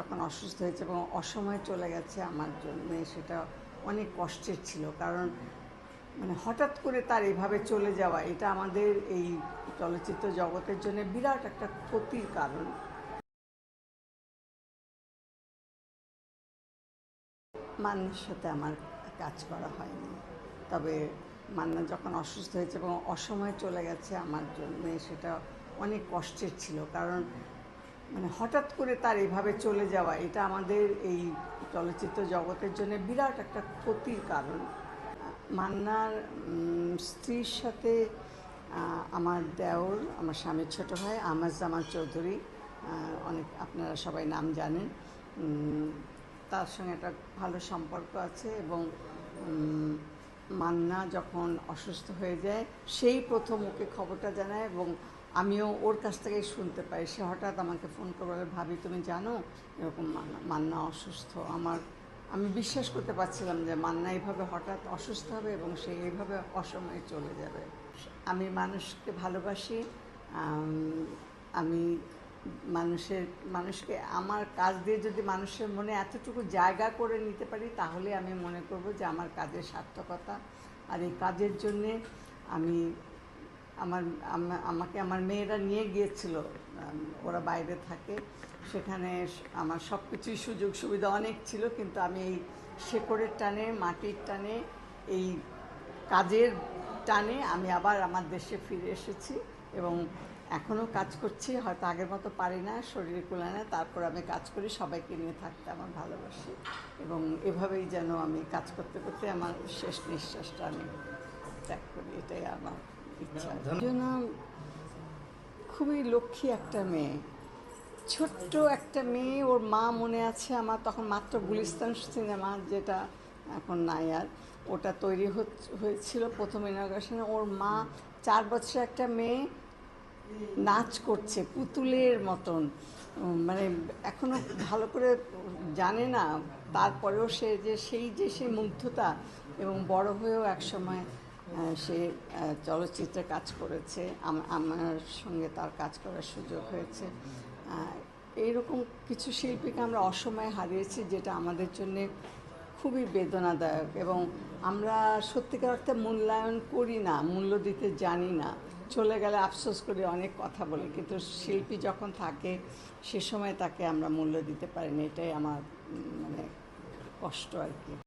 যখন অসুস্থ হয়েছে এবং অসময়ে চলে গেছে আমার জন্য, সেটা অনেক কষ্টের ছিল। কারণ মানে হঠাৎ করে তার এভাবে চলে যাওয়া, এটা আমাদের এই চলচ্চিত্র জগতের জন্য বিরাট একটা ক্ষতির কারণ। মান্নার সাথে আমার কাজ করা হয়নি। তবে মান্না যখন অসুস্থ হয়েছে এবং অসময়ে চলে গেছে আমার জন্য, সেটা অনেক কষ্টের ছিল। কারণ মানে হঠাৎ করে তার এভাবে চলে যাওয়া, এটা আমাদের এই চলচ্চিত্র জগতের জন্য বিরাট একটা ক্ষতির কারণ। মান্নার স্ত্রীর সাথে আমার দেওর, আমার স্বামীর ছোট ভাই আমার জামান চৌধুরী অনেক আপনারা সবাই নাম জানেন তার সঙ্গে একটা ভালো সম্পর্ক আছে এবং মান্না যখন অসুস্থ হয়ে যায়, সেই প্রথম ওকে খবরটা জানায় এবং আমিও ওর কাছ থেকেই শুনতে পাই। সে হঠাৎ আমাকে ফোন করে বলে, ভাবি তুমি জানো এরকম মান্না অসুস্থ। আমার আমি বিশ্বাস করতে পারছিলাম যে মান্না এইভাবে হঠাৎ অসুস্থ হবে এবং সে এইভাবে অসময়ে চলে যাবে। আমি মানুষকে ভালোবাসি আমি মানুষের মানুষকে আমার কাজ দিয়ে যদি মানুষের মনে এতটুকু জায়গা করে নিতে পারি তাহলে আমি মনে করব যে আমার কাজের সার্থকতা। আর এই কাজের জন্যে আমি আমার আমাকে আমার মেয়েরা নিয়ে গিয়েছিল ওরা বাইরে থাকে। সেখানে আমার সব কিছুই সুযোগ সুবিধা অনেক ছিল, কিন্তু আমি এই শেকড়ের টানে, মাটির টানে, এই কাজের টানে আমি আবার আমার দেশে ফিরে এসেছি এবং এখনও কাজ করছি। হয়তো আগের মতো পারি না শরীরে কুলায় না তারপর আমি কাজ করি, সবাইকে নিয়ে থাকতে আমার ভালোবাসি এবং এভাবেই যেন আমি কাজ করতে করতে আমার শেষ নিঃশ্বাসটা আমি ত্যাগ করি, এটাই আমার ইচ্ছা খুবই লক্ষ্মী একটা মেয়ে। ছোট্ট একটা মেয়ে, ওর মা মনে আছে আমার, তখন মাত্র গুলিস্তান সিনেমা যেটা এখন নাই আর, ওটা তৈরি হয়েছিল প্রথম ইনগ্রেশনে। ওর মা চার বছর একটা মেয়ে নাচ করছে পুতুলের মতন। মানে এখনও ভালো করে জানে না, তারপরেও সে যে, সেই যে, সেই মুগ্ধতা এবং বড় হয়েও একসময় সে চলচ্চিত্রে কাজ করেছে। আমার সঙ্গে তার কাজ করার সুযোগ হয়েছে। এইরকম কিছু শিল্পীকে আমরা অসময়ে হারিয়েছি, যেটা আমাদের জন্যে খুবই বেদনাদায়ক এবং আমরা সত্যিকার অর্থে মূল্যায়ন করি না, মূল্য দিতে জানি না। চলে গেলে আফসোস করি, অনেক কথা বলি, কিন্তু শিল্পী যখন থাকে, সে সময় তাকে আমরা মূল্য দিতে পারি না। এটাই আমার মানে কষ্ট আর কি।